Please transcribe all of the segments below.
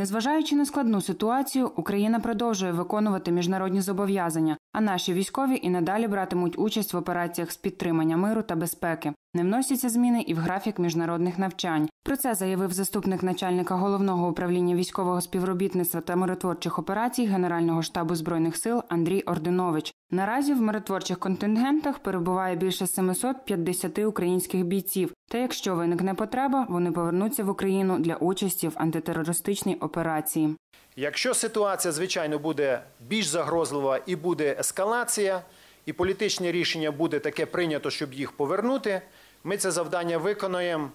Незважаючи на складну ситуацію, Україна продовжує виконувати міжнародні зобов'язання, а наші військові і надалі братимуть участь в операціях з підтримання миру та безпеки. Не вносяться зміни і в графік міжнародних навчань. Про це заявив заступник начальника головного управління військового співробітництва та миротворчих операцій Генерального штабу збройних сил Андрій Ординович. Наразі в миротворчих контингентах перебуває більше 750 українських бійців. Та якщо виникне потреба, вони повернуться в Україну для участі в антитерористичній операції. Якщо ситуація, звичайно, буде більш загрозлива і буде ескалація, і політичне рішення буде таке прийнято, щоб їх повернути, ми це завдання виконуємо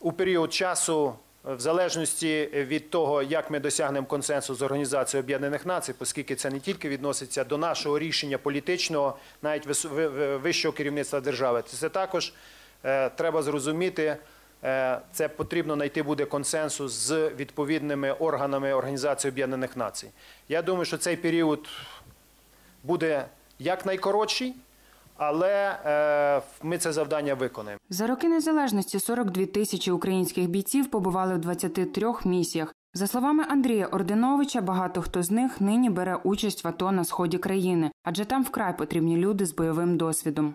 у період часу, в залежності від того, як ми досягнемо консенсусу з Організацією Об'єднаних Націй, оскільки це не тільки відноситься до нашого рішення політичного, навіть вищого керівництва держави. Це також треба зрозуміти. Е, Це потрібно знайти буде консенсус з відповідними органами Організації Об'єднаних Націй. Я думаю, що цей період буде якнайкоротший, але е, ми це завдання виконаємо. За роки незалежності 42 тисячі українських бійців побували в 23 місіях. За словами Андрія Ординовича, багато хто з них нині бере участь в АТО на сході країни, адже там вкрай потрібні люди з бойовим досвідом.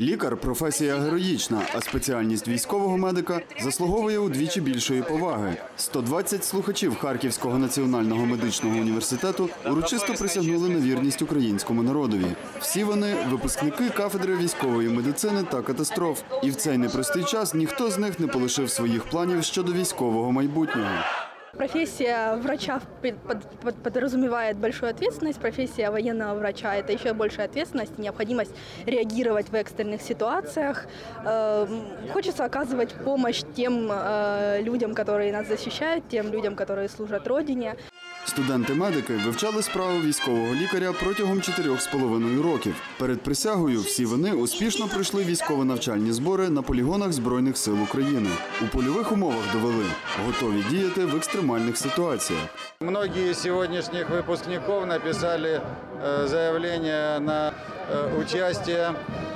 Лікар професія героїчна, а спеціальність військового медика заслуговує удвічі більшої поваги. 120 слухачів Харківського національного медичного університету урочисто присягнули на вірність українському народові. Всі вони випускники кафедри військової медицини та катастроф. І в цей непростий час ніхто з них не полишив своїх планів щодо військового майбутнього. Профессия врача под- под- под- подразумевает большую ответственность, профессия военного врача – это еще большая ответственность необходимость реагировать в экстренных ситуациях. Эм, Хочется оказывать помощь тем э, людям, которые нас защищают, тем людям, которые служат Родине. Студенти-медики вивчали справу військового лікаря протягом чотирьох з половиною років. Перед присягою всі вони успішно пройшли військово-навчальні збори на полігонах Збройних сил України. У польових умовах довели, готові діяти в екстремальних ситуаціях. Многие из сегодняшних выпускников написали э, заявление на э, участие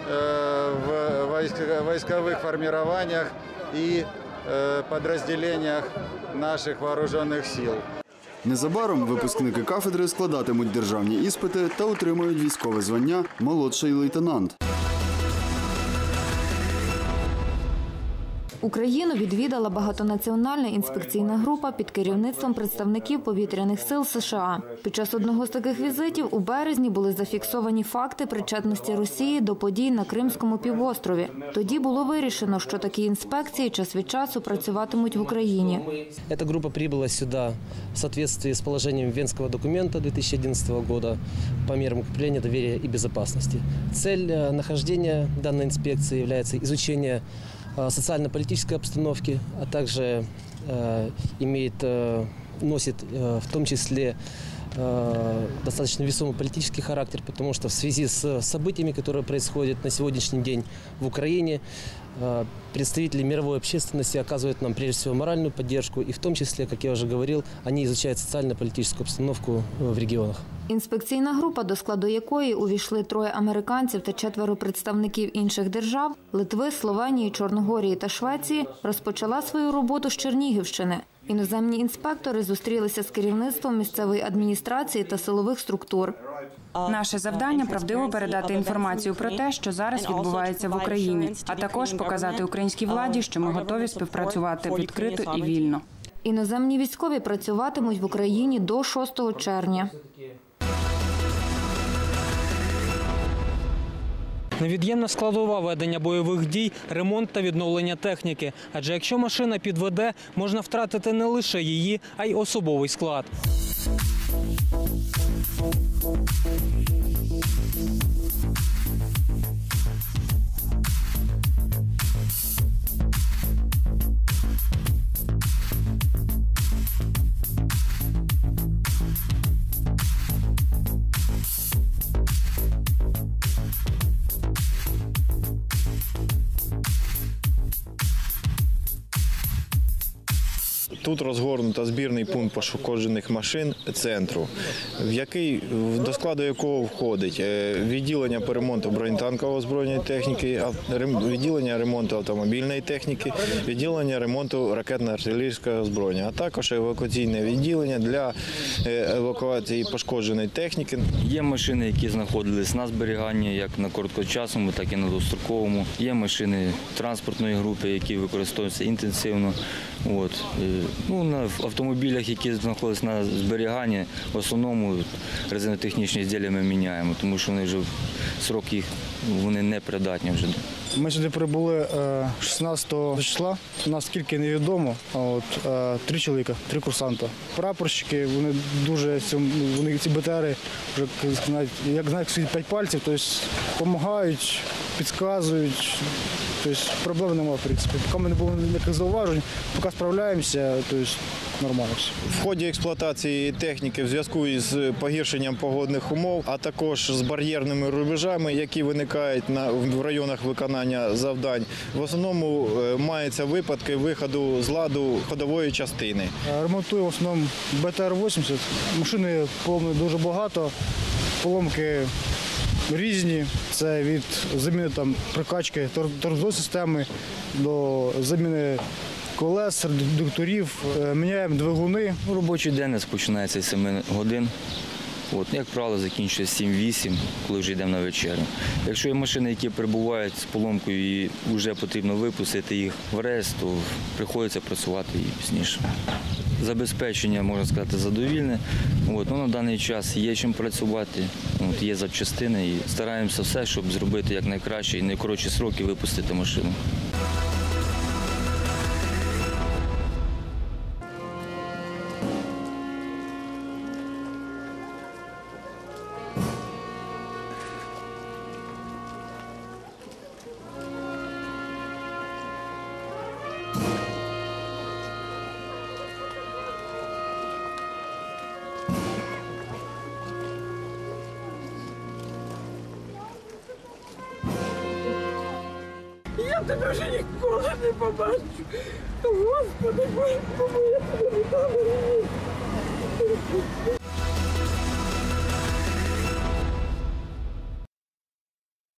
э, в войск- войсковых формированиях и э, подразделениях наших вооруженных сил. Незабаром випускники кафедри складатимуть державні іспити та отримають військове звання молодший лейтенант. Україну відвідала багатонаціональна інспекційна група під керівництвом представників повітряних сил США. Під час одного з таких візитів у березні були зафіксовані факти причетності Росії до подій на Кримському півострові. Тоді було вирішено, що такі інспекції час від часу працюватимуть в Україні. Эта группа прибыла сюда в соответствии с положением Венского документа 2011 года по мерам укрепления доверия и безопасности. Цель э, нахождения данной инспекции является изучение э, социально-политической обстановки, а также э, имеет, э, носит э, в том числе э, достаточно весомый политический характер, потому что в связи с событиями, которые происходят на сегодняшний день в Украине, э, представители мировой общественности оказывают нам прежде всего моральную поддержку, и в том числе, как я уже говорил, они изучают социально-политическую обстановку э, в регионах. Інспекційна група, до складу якої увійшли троє американців та четверо представників інших держав Литви, Словенії, Чорногорії та Швеції, розпочала свою роботу з Чернігівщини. Іноземні інспектори зустрілися з керівництвом місцевої адміністрації та силових структур. Наше завдання правдиво передати інформацію про те, що зараз відбувається в Україні, а також показати українській владі, що ми готові співпрацювати відкрито і вільно. Іноземні військові працюватимуть в Україні до 6 червня. Невід'ємна складова ведення бойових дій, ремонт та відновлення техніки. Адже якщо машина підведе, можна втратити не лише її, а й особовий склад. Тут розгорнуто збірний пункт пошкоджених машин центру, в який до складу якого входить е, відділення по ремонту бронетанкової озброєння техніки, відділення ремонту автомобільної техніки, відділення ремонту ракетно-артилерійського озброєння, а також евакуаційне відділення для е, евакуації пошкодженої техніки. Є машини, які знаходились на зберіганні як на короткочасному, так і на довстроковому. Є машини транспортної групи, які використовуються інтенсивно. От. Е, Ну, на автомобілях, які знаходились на зберіганні, в основному резинотехнічні ізділля ми міняємо, тому що вони вже срок їх вони не придатні вже. Ми сюди прибули е, 16 числа. Наскільки невідомо, от е, три чоловіка, три курсанта. Прапорщики, вони дуже вони ці БТРи вже як знають, п'ять пальців, тобто допомагають, підказують. Тобто проблем немає, в принципі. Поки ми не було ніяких зауважень, поки справляємося, тобто нормально все. В ході експлуатації техніки в зв'язку із погіршенням погодних умов, а також з бар'єрними рубежами, які виникають на в районах виконання завдань, в основному е, маються випадки виходу з ладу ходової частини. Е, Ремонтую в основному БТР-80. Машини поломані дуже багато. Поломки різні. Це від заміни там, прикачки тор- тормозної системи до заміни колес, редукторів. Е, Міняємо двигуни. Ну, робочий день у нас починається з 7 годин. От, як правило, закінчується 7-8, коли вже йдемо на вечерю. Якщо є машини, які перебувають з поломкою і вже потрібно випустити їх в рейс, то приходиться працювати і пізніше. Забезпечення, можна сказати, задовільне. От, ну, на даний час є чим працювати, от, є запчастини і стараємося все, щоб зробити якнайкраще і найкоротші сроки випустити машину. тебе вже ніколи не побачу. Господи, Боже, я тебе не дам.